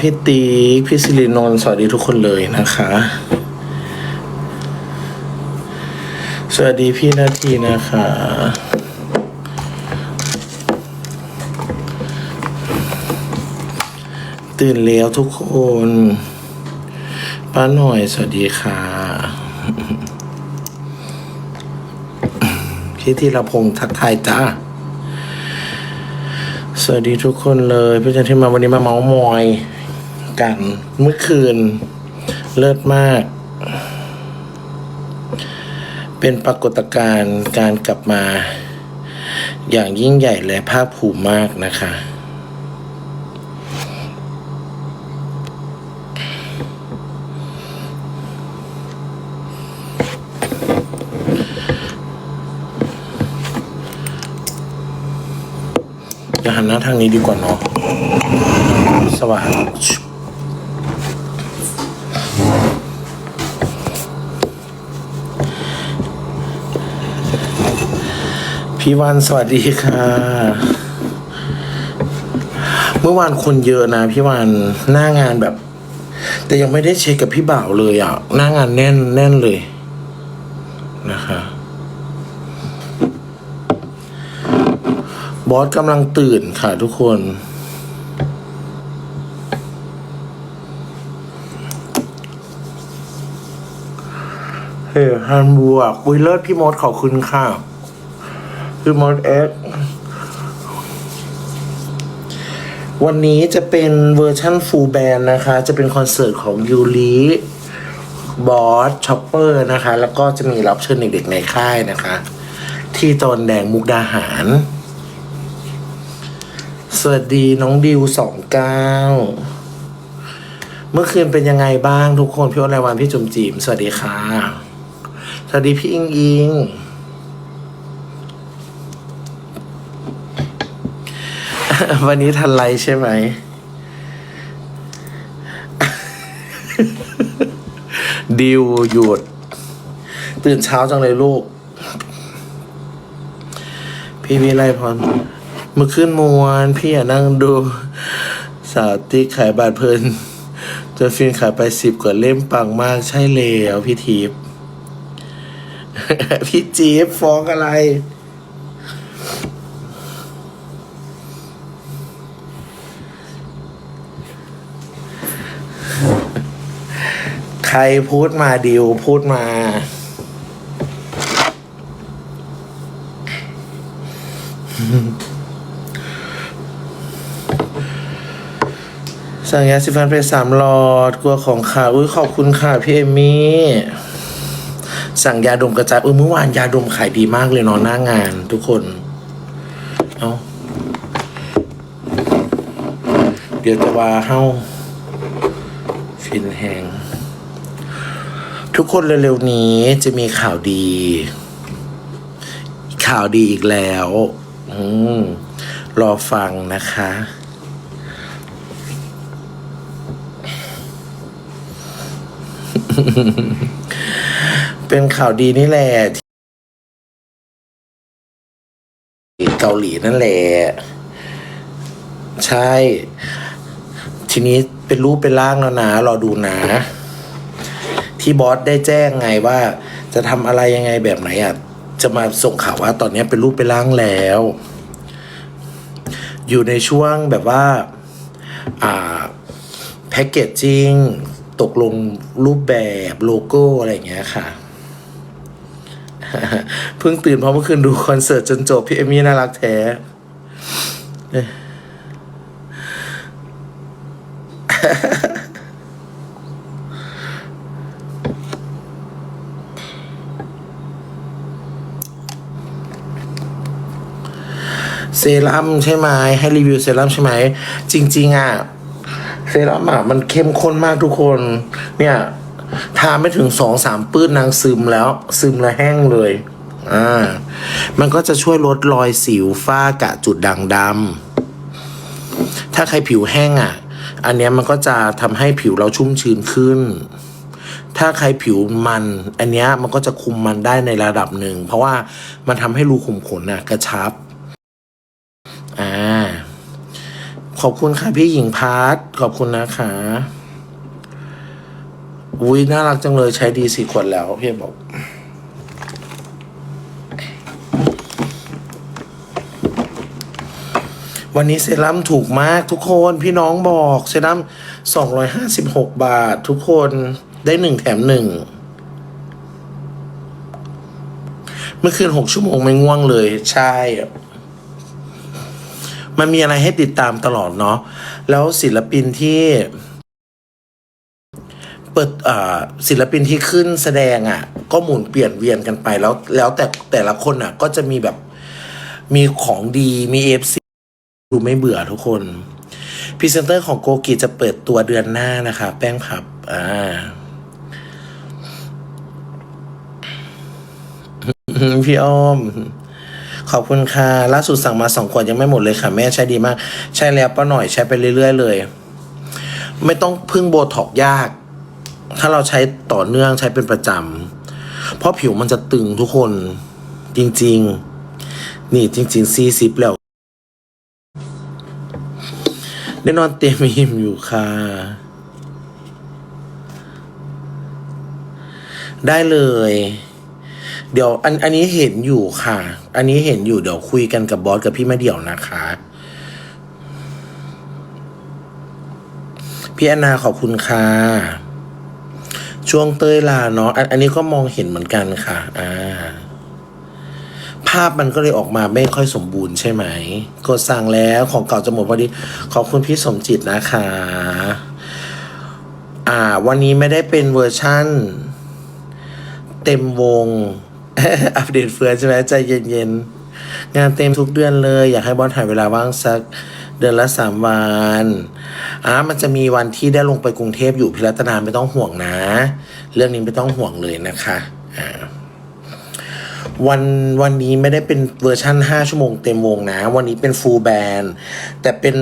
พี่ตีพี่สิรินนท์สวัสดีทุกคนเลยนะคะ สวัสดีพี่นาทีนะคะตื่นแล้วทุกคนป้าหน่อยสวัสดีค่ะ พี่ธีรพงศ์ทักทายจ้า สวัสดีทุกคนเลยพี่จันที่มาวันนี้มาเมาส์มอยกันเมื่อคืน เลิศมาก เป็นปรากฏการณ์การกลับมา อย่างยิ่งใหญ่และภาคภูมิมากนะคะ จะหันหน้าทางนี้ดีกว่าเนาะสว่างพี่วันสวัสดีค่ะ เมื่อวานคนเยอะนะพี่วันหน้างานแบบ แต่ยังไม่ได้เช็คกับพี่บ่าวเลยอะ หน้างานแน่นแน่นเลยนะคะ บอสกำลังตื่นค่ะทุกคน เฮ้ยฮันบวกอุ้ยเลิศพี่มดขอบคุณค่ะ พี่มดเอ็กวันนี้จะเป็นเวอร์ชั่นฟูลแบนนะคะ จะเป็นคอนเสิร์ตของยูริบอสช็อปเปอร์นะคะ แล้วก็จะมีรับเชิญเด็กๆในค่ายนะคะ ที่ตอนแดงมุกดาหาร สวัสดีน้องดิวสองเก้าเมื่อคืนเป็นยังไงบ้างทุกคนพี่อ้นรายวันพี่จุ๋มจิ๋มสวัสดีค่ะ สวัสดีพี่อิงอิง วันนี้ทันไรใช่ไหม ดิวหยุด ตื่นเช้าจังเลยลูก พี่วิไลพร มื่อคืนมวนพี่อะนั่งดู สาวติ๊กขายบาทเพลินจนฟินขายไปสิบกว่าเล่มปังมากใช่แล้วพี่ทิพย์พี่จี๊บฟ้องอะไรใครพูดมาดิวพูดมา สั่งยาสีฟันไปสามหลอด กลัวของขาดอุ้ยขอบคุณค่ะพี่เอมมี่ สั่งยาดมกระจายเออเมื่อวานยาดมขายดีมากเลยเนาะหน้างานทุกคน เอาเดี๋ยวจะว่าเฮ้าฟินแหงทุกคนเร็วๆนี้จะมีข่าวดี ข่าวดีอีกแล้ว อืมรอฟังนะคะ เป็นข่าวดีนี่แหละที่เกาหลีนั่นแหละ ใช่ ทีนี้เป็นรูปเป็นร่างแล้วนะ รอดูนะ ที่บอสได้แจ้งไงว่า จะทำอะไรยังไงแบบไหนอะ จะมาส่งข่าวว่า ตอนนี้เป็นรูปเป็นร่างแล้ว อยู่ในช่วงแบบว่า อ่าแพ็กเกจจิ้ง ตกลงรูปแบบโลโก้อะไรอย่างเงี้ยค่ะเพิ่งตื่นเพราะเมื่อคืนดูคอนเสิร์ตจนจบพี่เอมี่น่ารักแท้เอ้ยเซรั่มใช่ไหมให้รีวิวเซรั่มใช่ไหมจริง ๆ อะ เซรั่มอะมันเข้มข้นมากทุกคน เนี่ยทาไม่ถึงสองสามปื้นนางซึมแล้ว ซึมแล้วแห้งเลย อ่า มันก็จะช่วยลดรอยสิวฝ้ากระจุดด่างดำถ้าใครผิวแห้งอะ อันเนี้ยมันก็จะทำให้ผิวเราชุ่มชื้นขึ้น ถ้าใครผิวมัน อันเนี้ยมันก็จะคุมมันได้ในระดับหนึ่ง เพราะว่ามันทำให้รูขุมขนน่ะ กระชับ อ่า ขอบคุณค่ะพี่หญิงพาร์ทขอบคุณนะคะอุ้ยน่ารักจังเลยใช้ดีสี่ขวดแล้วพี่บอก วันนี้เซรั่มถูกมากทุกคนพี่น้องบอกเซรั่มสองร้อยห้าสิบหกบาท ทุกคนได้หนึ่งแถมหนึ่งเมื่อคืนหกชั่วโมงไม่ง่วงเลย ใช่ มันมีอะไรให้ติดตามตลอดเนาะแล้วศิลปินที่เปิดศิลปินที่ขึ้นแสดงอะ่ะ ก็หมุนเปลี่ยนเวียนกันไปแล้วแล้วแต่แต่ละคนอะ ก็จะมีแบบมีของดีมีเอฟซีดูไม่เบื่อทุกคนพรีเซนเตอร์ของโกกิจะเปิดตัวเดือนหน้านะคะ แป้งพับ อ่าพี่อ้อม ขอบคุณค่ะ ล่าสุดสั่งมาสองขวดยังไม่หมดเลยค่ะ แม่ใช้ดีมาก ใช้แล้วป้าหน่อยใช้ไปเรื่อย ๆ เลย ไม่ต้องพึ่งโบท็อกยาก ถ้าเราใช้ต่อเนื่องใช้เป็นประจำเพราะผิวมันจะตึงทุกคนจริง ๆ นี่จริงๆซีซิปแล้วได้นอนเต็มอิ่มอยู่ค่ะ ได้เลย เดี๋ยวอันอันนี้เห็นอยู่ค่ะ อันนี้เห็นอยู่เดี๋ยวคุยกันกับบอสกับพี่มาเดี่ยวนะคะ พี่แอนนาขอบคุณค่ะ ช่วงเต้ยลาเนาะอันอันนี้ก็มองเห็นเหมือนกันค่ะ อ่า ภาพมันก็เลยออกมาไม่ค่อยสมบูรณ์ใช่ไหม กดสั่งแล้วของเก่าจะหมดพอดี ขอบคุณพี่สมจิตนะคะ อ่า วันนี้ไม่ได้เป็นเวอร์ชั่นเต็มวง อัปเดตเฟือใช่ไหมใจเย็นๆ งานเต็มทุกเดือนเลย อยากให้บอสถ่ายเวลาว่างสักเดือนละสามวันอ่ามันจะมีวันที่ได้ลงไปกรุงเทพอยู่พิรัตนาไม่ต้องห่วงนะ เรื่องนี้ไม่ต้องห่วงเลยนะคะอ่าวันวันนี้ไม่ได้เป็นเวอร์ชั่น 5 ชั่วโมงเต็มวงนะ วันนี้เป็นฟูลแบนแต่เป็น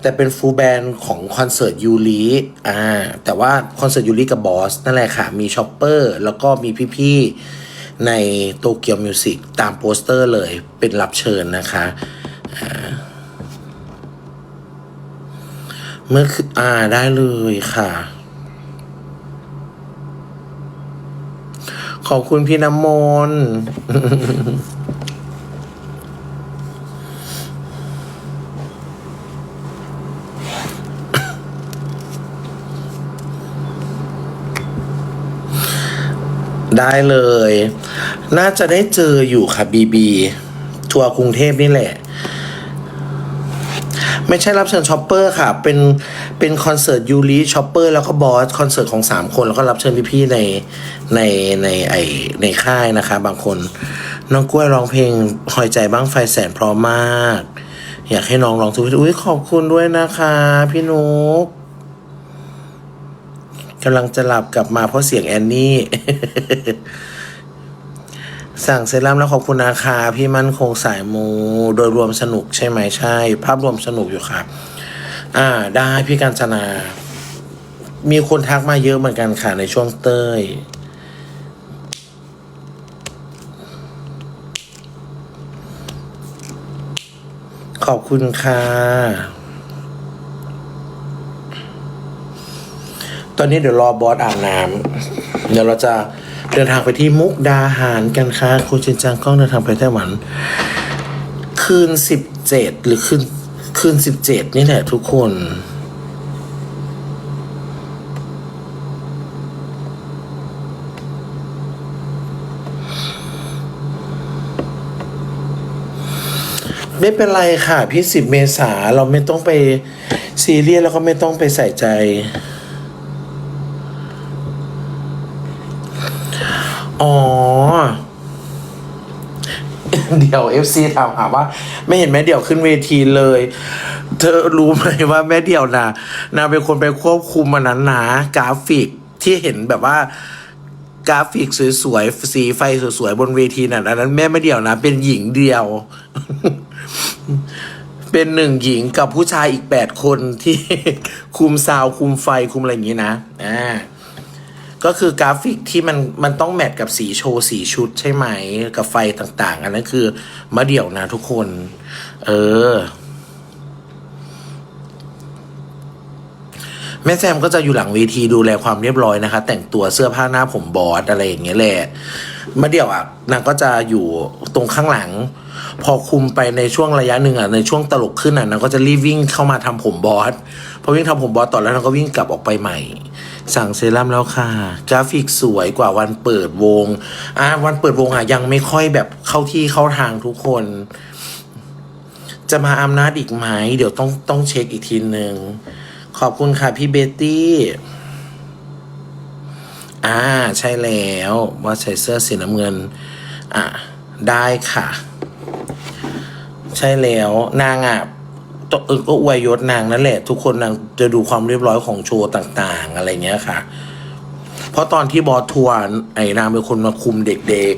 แต่เป็นฟูลแบนของคอนเสิร์ตยูริอ่าแต่ว่าคอนเสิร์ตยูริกับบอสนั่นแหละค่ะ มีช็อปเปอร์ แล้วก็มีพี่ๆ ในโตเกียวมิวสิกตามโปสเตอร์เลยเป็นรับเชิญนะคะเมื่อคืออ่าได้เลยค่ะ ขอบคุณพี่น้ำมนต์ ได้เลย น่าจะได้เจออยู่ค่ะบีบีทัวร์กรุงเทพนี่แหละ ไม่ใช่รับเชิญช็อปเปอร์ค่ะ เป็นเป็นคอนเสิร์ตยูริช็อปเปอร์แล้วก็บอสคอนเสิร์ตของสามคนแล้วก็รับเชิญพี่ๆในในในไอในค่ายนะคะ บางคน น้องกล้วยร้องเพลงหอยใจบ้างไฟแสนพราะมมาก อยากให้น้องร้องทุกทีอุ้ยขอบคุณด้วยนะคะ พี่นุ๊ก กำลังจะหลับกลับมาเพราะเสียงแอนนี่ สั่งเซรั่มแล้วขอบคุณนะคะพี่มั่นคงสายมู โดยรวมสนุกใช่ไหมใช่ ภาพรวมสนุกอยู่ครับอ่า ได้พี่กัญจนา มีคนทักมาเยอะเหมือนกันค่ะในช่วงเต้ยขอบคุณค่ะ ตอนนี้เดี๋ยวรอบอสอาบน้ำเดี๋ยวเราจะเดินทางไปที่มุกดาหารกันค่ะคุณจินจังกล้องเดินทางไปไต้หวัน คืนสิบเจ็ดหรือคืนคืนสิบเจ็ดนี่แหละทุกคนไม่เป็นไรค่ะ พี่สิบเมษาเราไม่ต้องไปซีเรียสแล้วก็ไม่ต้องไปใส่ใจ อ๋อ เดี๋ยวเอฟซีถามหาว่า ไม่เห็นแม่เดี่ยวขึ้นเวทีเลย เธอรู้ไหมว่าแม่เดี่ยวนะนางเป็นคนไปควบคุมมันนั้นนะกราฟิกที่เห็นแบบว่ากราฟิกสวยๆ สีไฟสวยๆ บนเวทีน่ะอันนั้นแม่ไม่เดี่ยวนะ เป็นหญิงเดียว เป็นหนึ่งหญิงกับผู้ชายอีกแปดคนที่คุมซาวด์คุมไฟคุมอะไรอย่างนี้นะอ่า ก็คือกราฟิกที่มันมันต้องแมทกับสีโชว์สีชุดใช่ไหม กับไฟต่างๆ อันนั้นคือมะเดี่ยวนะทุกคน เออ แม่แซมก็จะอยู่หลังเวทีดูแลความเรียบร้อยนะคะ แต่งตัวเสื้อผ้าหน้าผมบอสอะไรอย่างเงี้ยแหละมาเดี่ยวอะนางก็จะอยู่ตรงข้างหลัง พอคุมไปในช่วงระยะหนึ่งอะในช่วงตลกขึ้นอะนางก็จะรีบวิ่งเข้ามาทำผมบอสพอวิ่งทำผมบอสต่อแล้วนางก็วิ่งกลับออกไปใหม่ สั่งเซรั่มแล้วค่ะ กราฟิกสวยกว่าวันเปิดวงอะวันเปิดวงอะยังไม่ค่อยแบบเข้าที่เข้าทางทุกคน จะมาอำนาจอีกไหม เดี๋ยวต้องต้องเช็คอีกทีหนึ่งขอบคุณค่ะพี่เบตตี้อ่าใช่แล้วว่าใส่เสื้อสีน้ำเงิน อะ ได้ค่ะ ใช่แล้วนางอะ เออก็อวยยศนางนั่นแหละ ทุกคนนางจะดูความเรียบร้อยของโชว์ต่าง ๆ อะไรเงี้ยค่ะ เพราะตอนที่บอสทัวร์ไอ้นางเป็นคนมาคุมเด็ก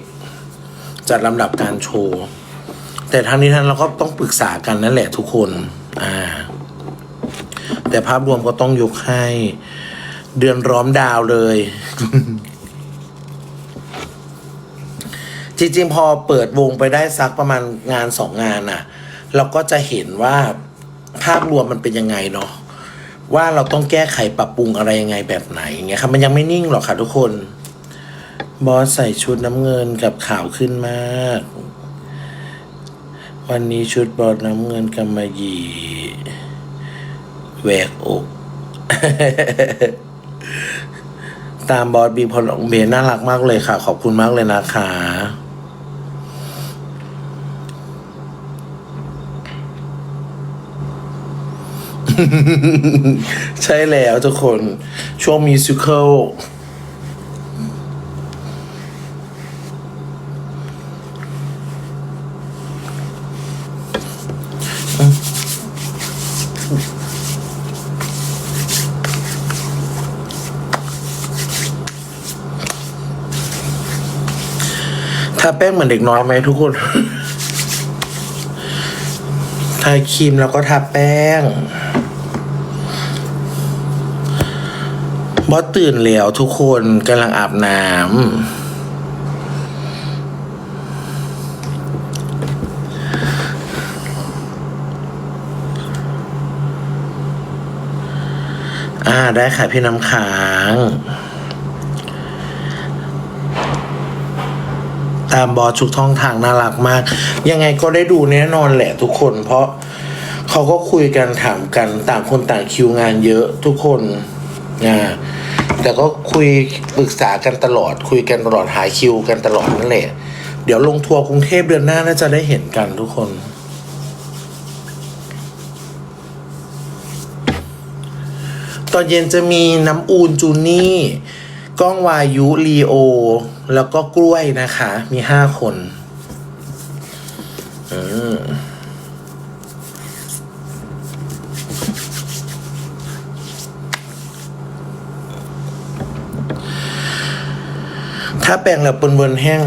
ๆ จัดลำดับการโชว์ แต่ทั้งนี้ทั้งเราก็ต้องปรึกษากันนั่นแหละทุกคน อ่า แต่ภาพรวมก็ต้องยกให้เดือนร้อมดาวเลย จริงๆ พอเปิดวงไปได้สักประมาณงานสองงานน่ะ เราก็จะเห็นว่า ภาพรวมมันเป็นยังไงเนาะว่าเราต้องแก้ไขปรับปรุงอะไรยังไงแบบไหนอย่างเงี้ยครับมันยังไม่นิ่งหรอกค่ะทุกคน บอสใส่ชุดน้ำเงินกับขาวขึ้นมาก วันนี้ชุดบอสน้ำเงินกำมะหยี่แหวกอกตามบอสบีพอลองเบนน่ารักมากเลยค่ะ ขอบคุณมากเลยนะคะ ใช่แล้วทุกคน ช่วงมิวสิควลทาแป้งเหมือนเด็กน้อยไหมทุกคน ทาครีมแล้วก็ทาแป้ง บอสตื่นแล้วทุกคนกำลังอาบน้ำอ่าได้ค่ะพี่น้ำค้างตามบอสทุกท่องทางน่ารักมาก ยังไงก็ได้ดูแน่นอนแหละทุกคนเพราะเขาก็คุยกันถามกันต่างคนต่างคิวงานเยอะทุกคน นะแต่ก็คุยปรึกษากันตลอด คุยกันตลอดหาคิวกันตลอดนั่นแหละ เดี๋ยวลงทัวร์กรุงเทพเดือนหน้าน่าจะได้เห็นกันทุกคน ตอนเย็นจะมีน้ำอูนจูนี่ก้องวายุลีโอ แล้วก็กล้วยนะคะ มีห้าคน อืม ถ้าแปลงแล้วปนบนแห้ง